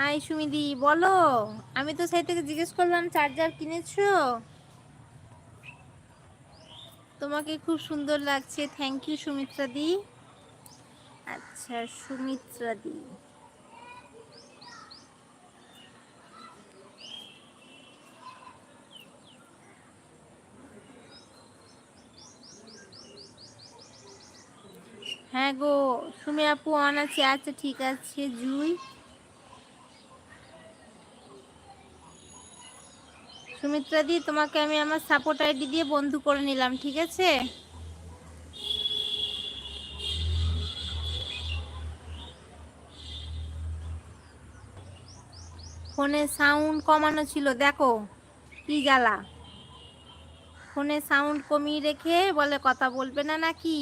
I সুমিদি, বলো। আমি তো সেই থেকে জিজ্ঞেস করলাম, চার্জার কিনেছো? তোমাকে খুব সুন্দর লাগছে। থ্যাংক ইউ সুমিত্রা দি। আচ্ছা সুমিত্রা দি। হ্যাঁ গো, সুমি আপু অন আছে। আচ্ছা ঠিক আছে, জুই। সুমিত্রা দি, তোমাকে আমি আমার সাপোর্ট আইডি দিয়ে বন্ধু করে নিলাম, ঠিক আছে? ফোনে সাউন্ড কমানো ছিল, দেখো, কি জ্বালা ফোনে সাউন্ড কমিয়ে রেখে বলে, কথা বলবে না নাকি?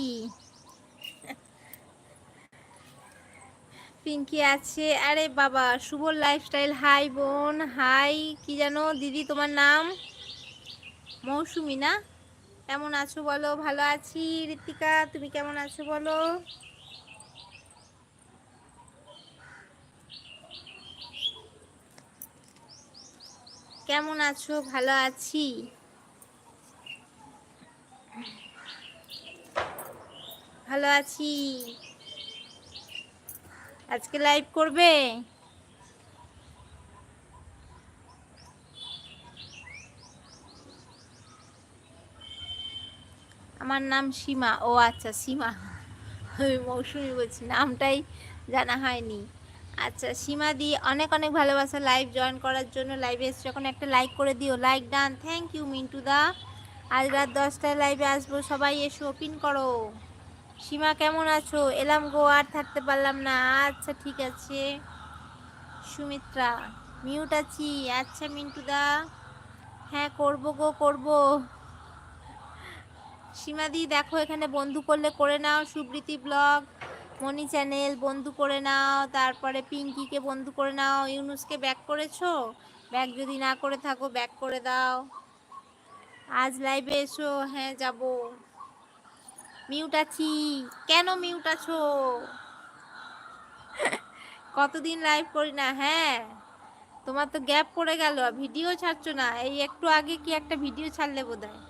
পিঙ্কি আছে। আরে বাবা, শুভ লাইফস্টাইল হাই বোন। হাই কি জানো? দিদি, তোমার নাম? মৌসুমি, না? কেমন আছো বলো? ভালো আছি ঋতিকা তুমি কেমন আছো বলো? কেমন আছো? ভালো আছি। ভালো আছি। আজকে লাইভ করবে? আমার নাম সীমা। ও আচ্ছা সীমা। আমি মৌসুমি বলছি, নামটাই জানা হয়নি। আচ্ছা সীমা দি, অনেক অনেক ভালোবাসা লাইভ জয়েন করার জন্য লাইভে এসে যখন একটা লাইক করে দিও। Like done thank you Mintu দা। আজ রাত দশটায় লাইভে আসব। সবাই এসে ওপিন করো। সীমা, কেমন আছো? এলাম গো, আর থাকতে পারলাম না। আচ্ছা ঠিক আছে। সুমিত্রা মিউট আছি। আচ্ছা মিন্টু দা হ্যাঁ করব গো, করব। সীমাদি দেখো, এখানে বন্ধু করলে করে নাও, সুবৃতি ব্লগ। মনি চ্যানেল, বন্ধু করে নাও। তারপরে পিঙ্কিকে বন্ধু করে নাও। ইউনুসকে ব্যাক করেছ? ব্যাক যদি না করে থাকো, ব্যাক করে দাও। আজ লাইভে এসো। হ্যাঁ যাব। মিউট আছি। কেন মিউট আছো? কতদিন লাইভ করি না হ্যাঁ? তোমার তো গ্যাপ পড়ে গেল ভিডিও ছাড়ছো না। এই একটু আগে কি একটা ভিডিও ছাড়লে বোধ হয়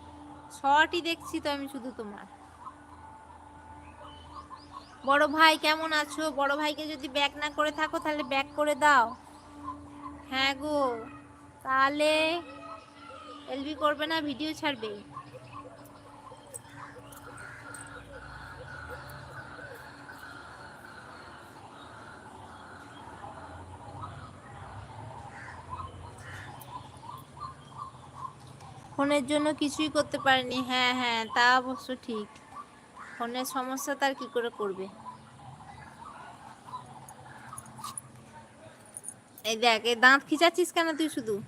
শর্টই দেখছি তো আমি শুধু তোমার। বড় ভাই, কেমন আছো? বড় ভাইকে যদি ব্যাক না করে থাকো, তাহলে ব্যাক করে দাও। হ্যাঁ গো, তাহলে এলবি করবে না ভিডিও ছাড়বে। ফোনের জন্য কিছুই করতে পারেনি। হ্যাঁ হ্যাঁ তা অবশ্য ঠিক। ফোনের সমস্যা তার কি করে করবে? এই দেখ, এই দাঁত খিচাচ্ছিস কেন তুই শুধু?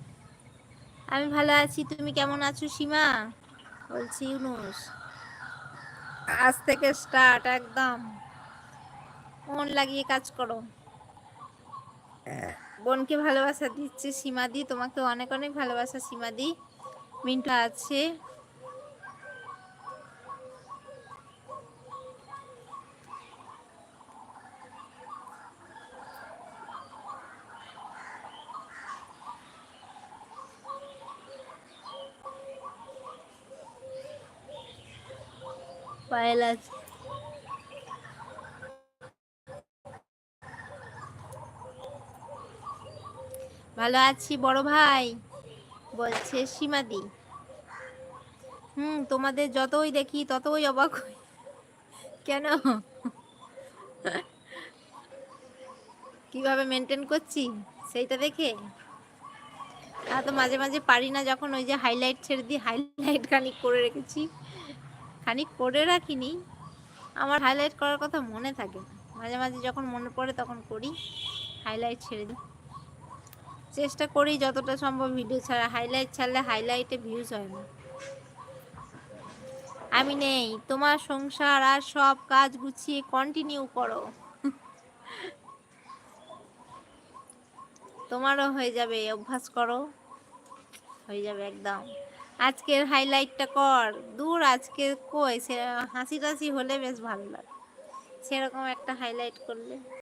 আমি ভালো আছি, তুমি কেমন আছো সীমা? বলছি ইউনুস। আজ থেকে স্টার্ট একদম। মন লাগিয়ে কাজ করো। বোনকে ভালোবাসা দিচ্ছে সীমা সীমাদি, তোমাকে অনেক অনেক ভালোবাসা সীমা সীমাদি। মিন্টু আছে। পায়েল আছে। ভালো আছি বড় ভাই। বলছে সীমাদি হুম, তোমাদের যতই দেখি ততই অবাক হই। কেন? কীভাবে মেনটেন করছি? সেইটা দেখে? আর তো মাঝে মাঝে পারি না যখন ওই যে হাইলাইট ছেড়ে দিই হাইলাইট খানিক করে রেখেছি। খানিক করে রাখিনি। আমার হাইলাইট করার কথা মনে থাকে মাঝে মাঝে যখন মনে পড়ে তখন করি। হাইলাইট ছেড়ে দিই। চেষ্টা করি যতটা সম্ভব ভিডিও ছাড়া হাইলাইট ছাড়লে হাইলাইটে ভিউজ হয় না। আমি নেই, তোমার সংসার আর সব কাজ গুছিয়ে কন্টিনিউ করো। তোমারও হয়ে যাবে, অভ্যাস করো। হয়ে যাবে একদম। আজকের হাইলাইটটা কর। দূর আজকে কই? সে হাসি টাসি হলে বেশ ভালো লাগে। সেরকম একটা হাইলাইট করলে।